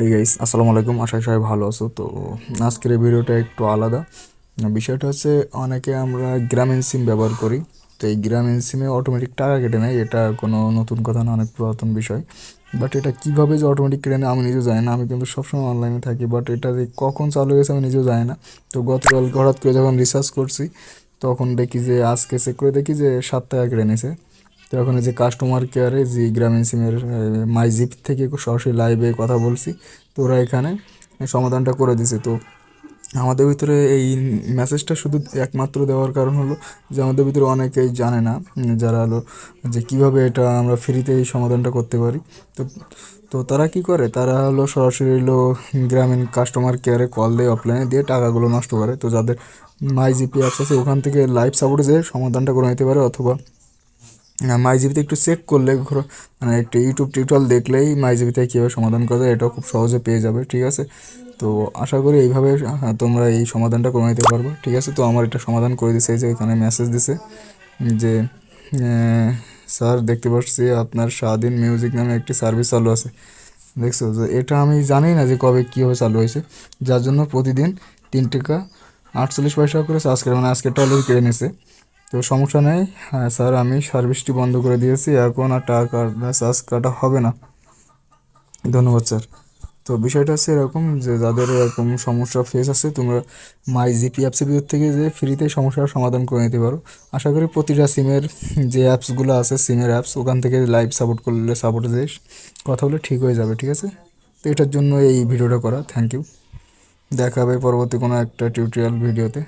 Hey guys আসসালামু আলাইকুম। আশা সবাই ভালো আছো। তো আজকের এই ভিডিওটা একটু আলাদা। বিষয়টা হচ্ছে, অনেকে আমরা গ্রামীণ সিম ব্যবহার করি। তো এই গ্রামীণ সিমে অটোমেটিক টাকা কেটে নেয়। এটা কোনো নতুন কথা না, অনেক পুরাতন বিষয়। বাট এটা কীভাবে যে অটোমেটিক কেটে নেয়, আমি নিজেও জানি না। আমি কিন্তু সবসময় অনলাইনে থাকি বাট এটা যে কখন চালু হয়েছে, আমি নিজেও জানি না। তো গতকাল হঠাৎ করে যখন রিসার্চ করছি, তখন দেখি যে, আজকে চেক করে দেখি যে, সাত টাকা কেটে নিয়েছে। তো এখন যে কাস্টমার কেয়ারে যে গ্রামীণ সিমের মাই জিপ থেকে সরাসরি লাইভে কথা বলছি, তো ওরা এখানে সমাধানটা করে দিছে তো আমাদের ভিতরে এই মেসেজটা শুধু একমাত্র দেওয়ার কারণ হলো যে আমাদের ভিতরে অনেকেই জানে না যারা হলো যে কীভাবে এটা আমরা ফ্রিতে এই সমাধানটা করতে পারি। তো তো তারা কি করে? তারা হলো সরাসরি হলো গ্রামীণ কাস্টমার কেয়ারে কল দেয় অফলাইনে দিয়ে টাকাগুলো নষ্ট করে। তো যাদের মাই জিপি আছে ওখান থেকে লাইভ সাপোর্টে যেয়ে সমাধানটা করে নিতে পারে, অথবা মাইজিবিতে একটু চেক করলে ঘোরো মানে একটু ইউটিউব টিউটোরিয়াল দেখলেই মাইজিবিতে কীভাবে সমাধান করা যায় এটাও খুব সহজে পেয়ে যাবে ঠিক আছে? তো আশা করি এইভাবে হ্যাঁ, তোমরা এই সমাধানটা করে নিতে পারবে ঠিক আছে? তো আমার এটা সমাধান করে দিছে যে এখানে মেসেজ দিছে যে স্যার দেখতে পাচ্ছি আপনার স্বাধীন মিউজিক নামে একটি সার্ভিস চালু আছে। দেখছ? যে এটা আমি জানি না যে কবে কীভাবে চালু হয়েছে যার জন্য প্রতিদিন তিন টাকা আটচল্লিশ পয়সা করে করে মানে আজকেরটা অলরেডি কেড়ে নিছে। তো সমস্যা নেই। হ্যাঁ স্যার, আমি সার্ভিসটি বন্ধ করে দিয়েছি। এখন আর টাকা চার্জ কাটা হবে না। ধন্যবাদ, স্যার। তো বিষয়টা হচ্ছে এরকম যে, যাদের এরকম সমস্যা ফেস আছে, তোমরা মাই জিপি অ্যাপসের ভিতর থেকে যে ফ্রিতে সমস্যার সমাধান করে নিতে পারো। আশা করি প্রতিটা সিমের যে অ্যাপসগুলো আছে সিমের অ্যাপস ওখান থেকে লাইভ সাপোর্ট করলে সাপোর্ট দিয়ে কথা বলে ঠিক হয়ে যাবে, ঠিক আছে? তো এটার জন্য এই ভিডিওটা করা। থ্যাংক ইউ দেখা হবে পরবর্তী কোনো একটা টিউটোরিয়াল ভিডিওতে